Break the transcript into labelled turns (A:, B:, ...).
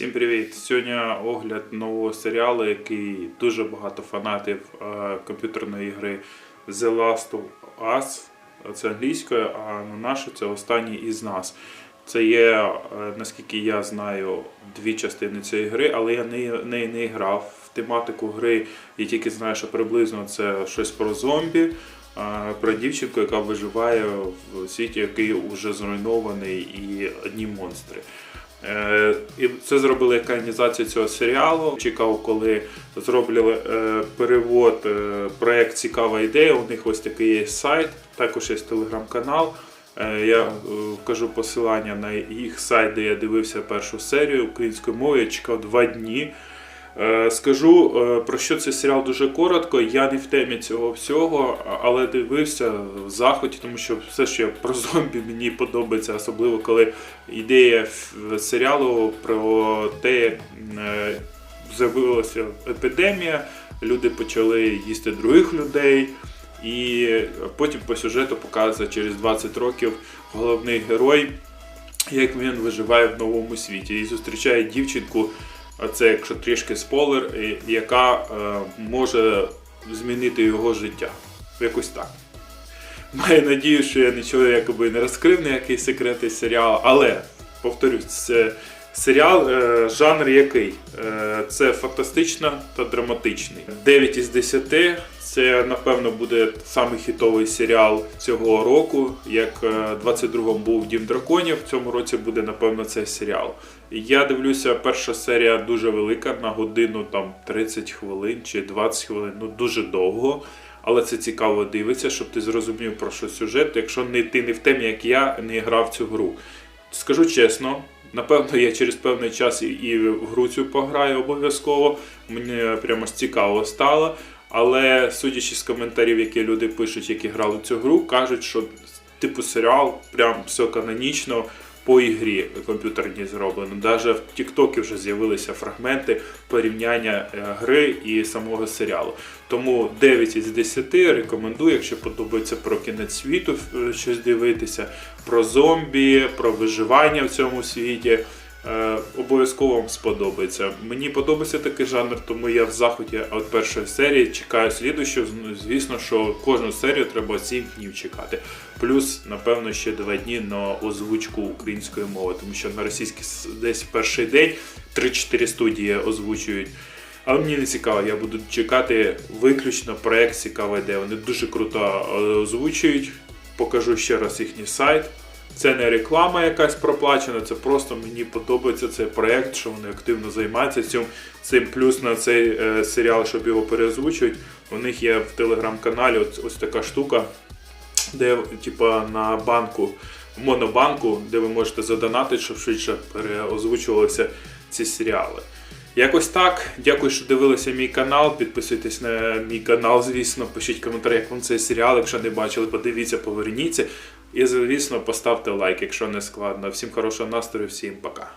A: Всім привіт! Сьогодні огляд нового серіалу, який дуже багато фанатів е, комп'ютерної гри The Last of Us. Це англійською, а на нашу це останній із нас. Це є, е, наскільки я знаю, дві частини цієї гри, але я не, не, не грав в тематику гри. Я тільки знаю, що приблизно це щось про зомбі, е, про дівчинку, яка виживає в світі, який вже зруйнований, і одні монстри. Е, І це зробили екранізацію цього серіалу. Чекав, коли зробили е, перевод, е, проект Цікава ідея. У них ось такий є сайт, також є телеграм-канал. Я кажу посилання на їх сайт, де я дивився першу серію українською мовою. Я чекав два дні. Е, Скажу е, про що цей серіал дуже коротко. Я не в темі цього всього, але дивився в захваті, тому що все, що я про зомбі, мені подобається, особливо коли ідея серіалу про те, е, з'явилася епідемія, люди почали їсти других людей. І потім по сюжету показує через 20 років головний герой, як він виживає в новому світі. І зустрічає дівчинку, це якщо трішки спойлер, яка е, може змінити його життя. Якось так. Маю надію, що я нічого якоби не розкрив, ніякий секретний серіал, але повторюсь, це серіал, е, жанр який? Е, це фантастично та драматичний. 9 із 10 це, напевно, буде самий хітовий серіал цього року. Як е, 22-му був Дім драконів, в цьому році буде, напевно, цей серіал. Я дивлюся, перша серія дуже велика, на годину там 30 хвилин чи 20 хвилин, ну дуже довго. Але це цікаво дивитися, щоб ти зрозумів про що сюжет, якщо не ти не в темі, як я, не грав цю гру. Скажу чесно, напевно, я через певний час і- в гру цю пограю обов'язково. Мені прямо цікаво стало. Але судячи з коментарів, які люди пишуть, які грали в цю гру, кажуть, що типу серіал прям все канонічно по ігрі комп'ютерній зроблено. Навіть в Тіктокі вже з'явилися фрагменти порівняння е, гри і самого серіалу. Тому 9 із 10 рекомендую, якщо подобається про кінець світу е, щось дивитися, про зомбі, про виживання в цьому світі. Е, обов'язково вам сподобається. Мені подобається такий жанр, тому я в захваті від першої серії чекаю слідущу. Звісно, що кожну серію треба 7 днів чекати. Плюс, напевно, ще 2 дні на озвучку української мови, тому що на російській десь перший день 3-4 студії озвучують. Але мені не цікаво, я буду чекати виключно проект цікава ідея. Вони дуже круто е, озвучують. Покажу ще раз їхній сайт. Це не реклама якась проплачена, це просто мені подобається цей проект, що вони активно займаються цим. Цим плюс на цей е, серіал, щоб його переозвучують. У них є в телеграм-каналі ось, ось така штука, де типа на банку, монобанку, де ви можете задонатити, щоб швидше переозвучувалися ці серіали. Якось так. Дякую, що дивилися мій канал. Підписуйтесь на мій канал, звісно. Пишіть коментарі, як вам цей серіал. Якщо не бачили, подивіться, поверніться. І, звісно, поставте лайк, якщо не складно. Всім хорошого настрою, всім пока.